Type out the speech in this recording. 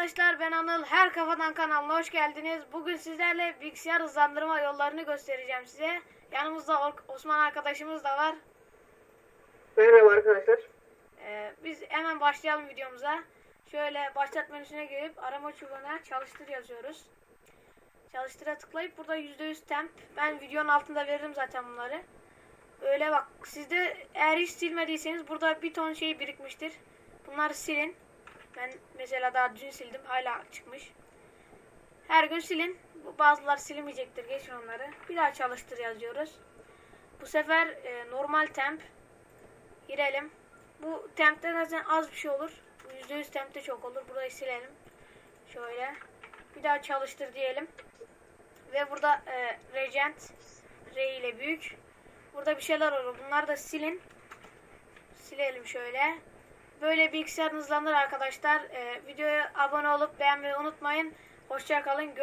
arkadaşlar ben Anıl. Her Kafadan kanalına hoş geldiniz. Bugün sizlerle bilgisayar hızlandırma yollarını göstereceğim size. Yanımızda Osman arkadaşımız da var. Merhaba arkadaşlar. Ee, biz hemen başlayalım videomuza. Şöyle başlat menüsüne girip arama çubuğuna çalıştır yazıyoruz. Çalıştıra tıklayıp burada %100 temp. Ben videonun altında veririm zaten bunları. Öyle bak sizde eğer hiç silmediyseniz burada bir ton şey birikmiştir. Bunları silin. Ben mesela daha dün sildim hala çıkmış. Her gün silin. Bu bazıları silinmeyecektir. Geçin onları. Bir daha çalıştır yazıyoruz. Bu sefer e, normal temp girelim. Bu tempte zaten az bir şey olur. Bu %100 tempte çok olur. Burayı silelim. Şöyle. Bir daha çalıştır diyelim. Ve burada e, Regent R ile büyük. Burada bir şeyler olur. Bunları da silin. Silelim şöyle. Böyle bilgisayar hızlanır arkadaşlar. E, videoya abone olup beğenmeyi unutmayın. Hoşçakalın. Görüşürüz.